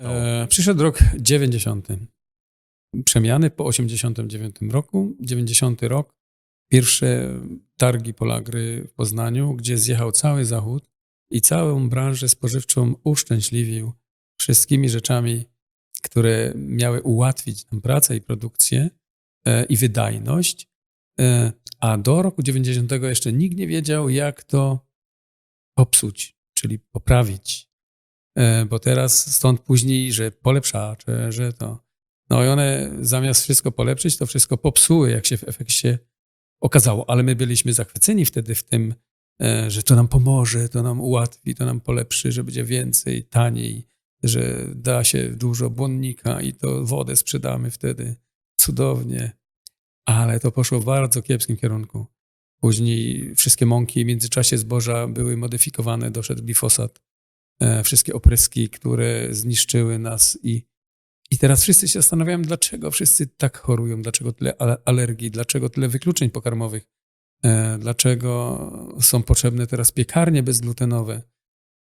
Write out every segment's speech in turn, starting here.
E, przyszedł rok 90. Przemiany po 89 roku. 90 rok. Pierwsze targi Polagry w Poznaniu, gdzie zjechał cały Zachód i całą branżę spożywczą uszczęśliwił wszystkimi rzeczami, które miały ułatwić nam pracę i produkcję e, i wydajność. E, a do roku 90 jeszcze nikt nie wiedział, jak to popsuć, czyli poprawić. E, Bo teraz stąd później, że polepszacze, że to. No i one zamiast wszystko polepszyć, to wszystko popsuły, jak się w efekcie okazało. Ale my byliśmy zachwyceni wtedy w tym, e, że to nam pomoże, to nam ułatwi, to nam polepszy, że będzie więcej, taniej, że da się dużo błonnika i to wodę sprzedamy wtedy. Cudownie. Ale to poszło w bardzo kiepskim kierunku. Później wszystkie mąki w międzyczasie zboża były modyfikowane, doszedł glifosat. E, Wszystkie opryski, które zniszczyły nas i, i teraz wszyscy się zastanawiają, dlaczego wszyscy tak chorują, dlaczego tyle ale- alergii, dlaczego tyle wykluczeń pokarmowych, e, dlaczego są potrzebne teraz piekarnie bezglutenowe.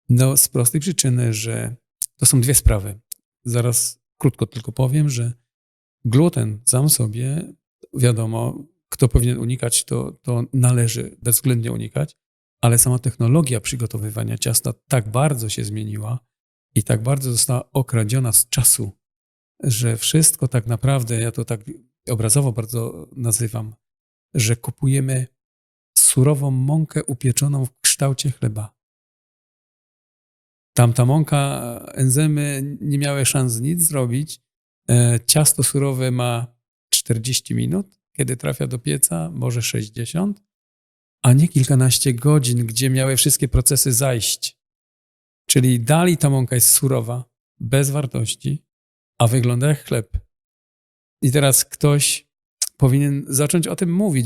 No z prostej przyczyny, że to są dwie sprawy. Zaraz krótko tylko powiem, że gluten sam sobie, wiadomo, kto powinien unikać, to, to należy bezwzględnie unikać, ale sama technologia przygotowywania ciasta tak bardzo się zmieniła i tak bardzo została okradziona z czasu, że wszystko tak naprawdę, ja to tak obrazowo bardzo nazywam, że kupujemy surową mąkę upieczoną w kształcie chleba. Tamta mąka, enzymy nie miały szans nic zrobić. E, Ciasto surowe ma 40 minut, kiedy trafia do pieca, może 60, a nie kilkanaście godzin, gdzie miały wszystkie procesy zajść. Czyli dalej ta mąka jest surowa, bez wartości, a wygląda jak chleb. I teraz ktoś powinien zacząć o tym mówić,